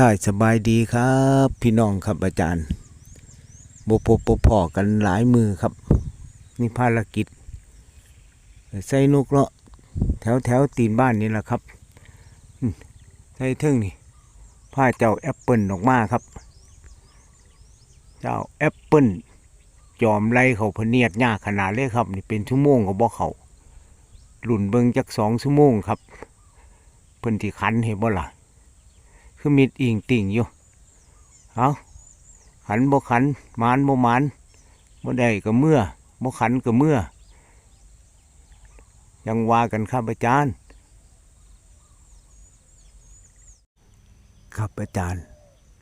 ท่ายสบายดีครับ พี่น้องครับอาจารย์บปปพอกันหลายมือครับ นี่ภารกิจใส่นกเลาะแถวแถวตีนบ้านนี่แหละครับใส่เทิงนี่ผ้าเจ้าแอปเปิลออกมาครับ เจ้าแอปเปิลจอมไล่เขาพเนียดยากขนาดเลยครับ นี่เป็นชั่วโมงเขาบอกเขาหลุนเบิงจักสองชั่วโมงครับเพิ่นที่คันเห็นบ่ล่ะ คือมิดอิงติ่งอยู่ เอาขันบ่ขันมานบ่มานบ่ได้ก็เมื่อบ่ขันก็เมื่อ ยังว่ากันครับอาจารย์ครับอาจารย์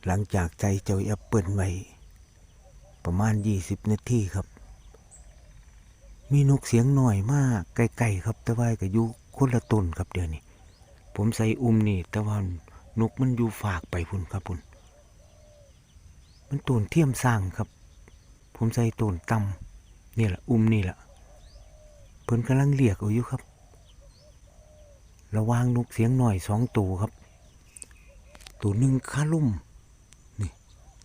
หลังจากใจเจ้าแอปเปิลไว้ ประมาณยี่สิบนาทีครับ มีนกเสียงหน่อยมากไกลๆครับ แต่ว่าก็อยู่คนละต้นครับเดี๋ยวนี้ ผมใส่อุ้มนี่ แต่ว่า นกมันอยู่ฝากไปพุ่นครับพุ่นมันต้นเทียมสร้างครับ ผมใส่ต้นตำนี่แหละอุ้มนี่แหละเพิ่นกำลังเรียกเอาอยู่ครับ ระวางนกเสียงหน่อยสองตัวครับ ตัวหนึ่งคาลุ่มนี่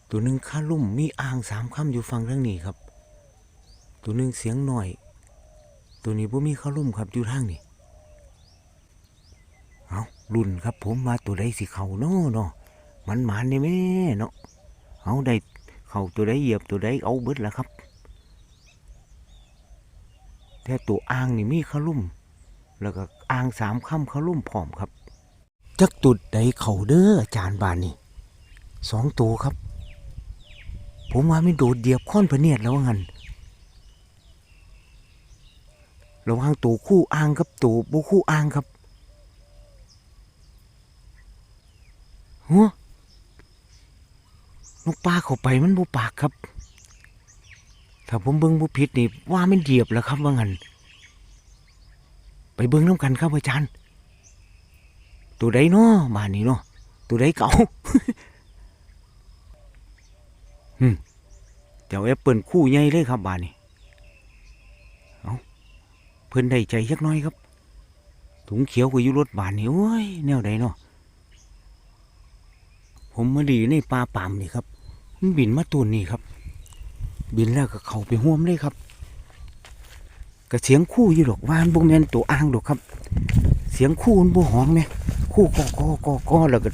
ตัวหนึ่งคาลุ่มมีอ่างสามคำอยู่ฝั่งทางนี้ครับ ตัวหนึ่งเสียงหน่อย ตัวนี้บ่มีคาลุ่มครับอยู่ทางนี้ รุ่นครับผมมาตัวใดสิเขาเนาะเนาะมันหมานนี่แม่เนาะเอาได้เขาตัวใดเหยียบตัวใดเอาเบิดแล้วครับ แต่ตัวอ่างนี่มีขลุ่ม แล้วก็อ่างสามคำขลุ่มพร้อมครับ จักตุดใดเขาเด้ออาจารย์บานนี่สองตัวครับ ผมว่าไม่โดดเดียบค้อนพะเนียดแล้วว่างั้นระว่างตัวคู่อ่างกับตัวบุคู่อ่างครับ หัวนกปลาเข้าไปมันบ่ปากครับ ถ้าผมเบิ่งบ่ผิดนี่ว่ามันเหยียบแล้วครับว่างั้นไปเบิ่งน้ำกันครับอาจารย์ ตัวใดเนาะบ้านนี้เนาะตัวใดเก่าอืมเจ้าแอปเปิลคู่ใหญ่เลยครับบ้านนี้เอาเพิ่นได้ใจยักน้อยครับ ถุงเขียวก็อยู่รถบ้านนี่โอ้ยแนวใดเนาะ ผมมาดีในป่าป่ามนี่ครับ มันบินมาตัวนี้ครับ บินแล้วก็เขาไปห่วมเลยครับกระเสียงคู่อยู่ดอกวานบงแมนตัวอ้างดอกครับ เสียงคู่มันบ่หอมไหมคู่กอกอกอกอแล้วก็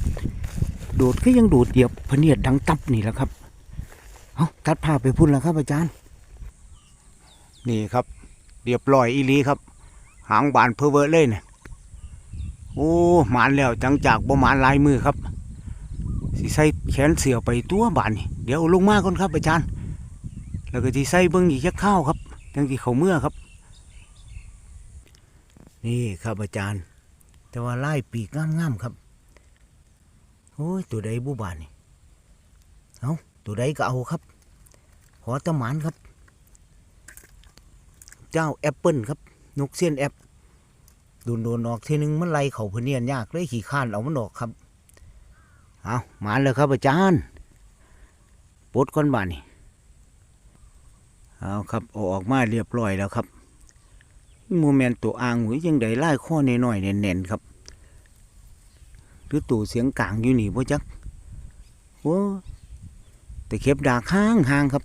โดดก็ยังโดดเหยียบพเนียดดังตับนี่แหละครับเอาตัดภาพไปพุ่นแล้วครับอาจารย์ นี่ครับเรียบร้อยอีลีครับ หางบานเพอเวอร์เลยเนี่ยโอ้หมานแล้วจังจากบ่หมานลายมือครับ สิใส่แขนเสือไปตัวบานนี่เดี๋ยวลงมาก่อนครับอาจารย์ แล้วก็สิใส่เบิ้งอีกจักข้าวครับจังที่เขาเมื่อครับ นี่ครับอาจารย์ แต่ว่าไล่ปีกง่ามๆครับโอ้ยตัวใดบูบานนี่เอาตัวใดก็เอาครับ ขอตะหมานครับ เจ้าแอปเปิลครับ นกเสี้ยนแอปโดนโดนออกทีนึงมันไล่เขาเพนเนียนยากเลยขี่ข้านเอามันออกครับ เอามาเลยครับอาจารย์ปลดก้อนบานนี่เอาครับอออกมาเรียบร้อยแล้วครับโมเมนต์ตัวอ่างหุยยังได้ไล่ข้อน้อยๆแน่นๆครับ หรือตัวเสียงกลางอยู่นี่พ่อจักโอ้แต่เข็บดากห้างห่างครับ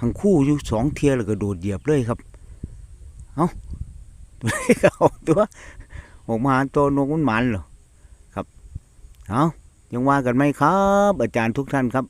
หังคู่อยู่สองเทียแล้วก็โดดเหยียบเลยครับ เอาตัวออกตัวออกมาตัวนกมันหมันเหรอครับเอา ยังว่ากันไหมครับ อาจารย์ทุกท่านครับ